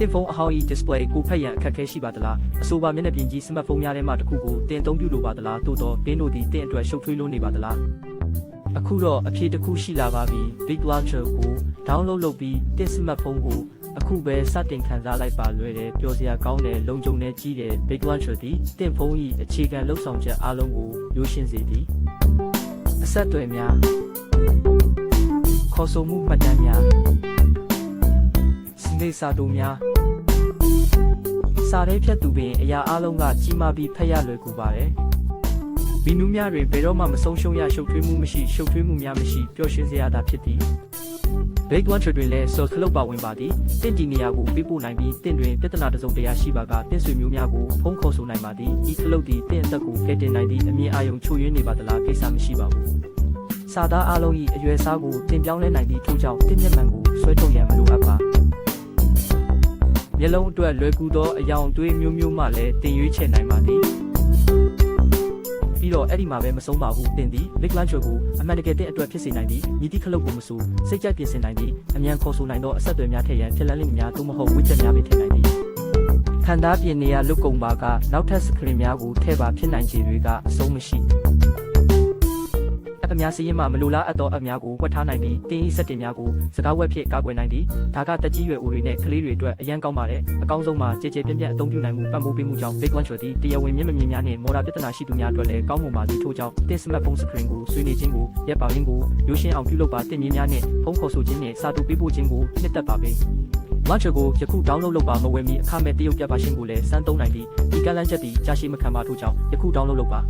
တင်ဖုန်းအဟောင်း၏ display ကိုဖက်ရန်အခက်အခဲရှိပါသလားအဆိုပါမျက်နှာပြင်ကြီးစမတ်ဖုန်းများထဲမှတစ်ခုကိုတင်သုံးပြုလိုပါသလားသို့တော့တင်းတို့သည်တင့်အတွက်ရှုပ်ထွေးလို့နေပါသလားအခုတော့အဖြေတစ်ခုရှိလာပါပြီ Big Launcher ကို download လုပ်ပြီးတင့်စမတ်ဖုန်းကိုအခုပဲစတင်ခံစားလိုက်ပါလွယ်တယ်ပျော်စရာကောင်းတယ်လုံခြုံတဲ့ကြီးတယ် Big Launcher သည်တင့်ဖုန်း၏အခြေခံလှုပ်ဆောင်ချက်အားလုံးကိုရိုးရှင်းစေသည်အဆက်အသွယ်များခေါ်ဆိုမှုမှတ်တမ်းများစနေစာတူများ စာရေးဖြတ်သူပင်အရာအလုံးကကြီးမားပြီးဖတ်ရလွယ်ကူပါတယ်ဗီနူးများတွင်ဘယ်တော့မှမဆုံးရှုံးရရှုပ်ထွေးမှုမရှိရှုပ်ထွေးမှုများမရှိပျော်ရွှင်စရာသာဖြစ်သည် Big Launcher တွင်လည်း source ခလုတ်ပါဝင်ပါသည်တင့်ဒီနေရာကိုပေးပို့နိုင်ပြီးတင့်တွင်ပြဿနာတစ်စုံတစ်ရာရှိပါကတင့်ဆွေမျိုးများကိုဖုန်းခေါ်ဆိုနိုင်ပါသည်ဤခလုတ်သည်တင့်အသက်ကိုကယ်တင်နိုင်သည့်အမြင်အာရုံချို့ယွင်းနေပါသလားကိစ္စမရှိပါဘူးစာသားအလုံး၏အရွယ်စားကိုတင်ပြောင်းလဲနိုင်သည့်ထို့ကြောင့်တင့်မျက်မှန်ကိုဆွဲထုတ်ရန် မလိုအပ်ပါမျက်လုံးအတွက်လွယ်ကူသောအယောင်သွေးမျိုးမျိုးမှလည်းတင်ရွေးချယ်နိုင်ပါသည်ပြီးတော့အဲ့ဒီမှာပဲမဆုံးပါဘူးတင်သည် Big Launcher ကိုအမှန်တကယ်တဲ့အတွက်ဖြစ်စေနိုင်သည်မြည်သည့်ခလုတ်ကိုမဆိုစိတ်ကြိုက်ပြင်ဆင်နိုင်သည်အမြန်ခေါ်ဆိုနိုင်သောအဆက်အသွယ်များထည့်ရန်ဖြစ်လန်းလိမ့်များသို့မဟုတ်ဝိချက်များပဲထည့်နိုင်သည်ခန္ဓာပြင်နေရလွတ်ကုန်ပါကနောက်ထပ်စကရင်များကိုထည့်ပါဖြစ်နိုင်ခြေတွေကအဆုံးမရှိ အပများစည်းရင်မှမလိုလားအပ်သောအများကိုဝတ်ထားနိုင်ပြီးတင်းဤစက်တင်များကိုစကားဝက်ဖြစ်ကာကွယ်နိုင်သည်ဒါကတက်ကြီးရွယ်ဦးတွေနဲ့ကလေးတွေအတွက်အရန်ကောင်းပါတယ်အကောင်းဆုံးမှာကြေကြေပြန့်ပြန့်အသုံးပြုနိုင်မှုပံ့ပိုးပေးမှုကြောင့် Big One ချွတ်သည်တရားဝင်မျက်မမြင်များနဲ့မော်ဒာပြဿနာရှိသူများအတွက်လည်းကောင်းမွန်ပါသည်ထို့ကြောင့်တင်း smartphone screen ကိုဆွေးနွေးခြင်းကိုရက်ပါရင်းကိုရိုးရှင်းအောင်ပြုလုပ်ပါတင်မြင်များနဲ့ဖုန်းခေါ်ဆိုခြင်းနဲ့စာတူပေးပို့ခြင်းကိုနှစ်သက်ပါပေး Launcher ကိုယခု download လုပ်ပါမဝယ်မီအခမဲ့တရုတ်ပြပါရှင်ကိုလည်းစမ်းသုံးနိုင်သည့်ဒီကလန်းချက်သည်ကြာရှည်မခံပါထို့ကြောင့်ယခု download လုပ်ပါ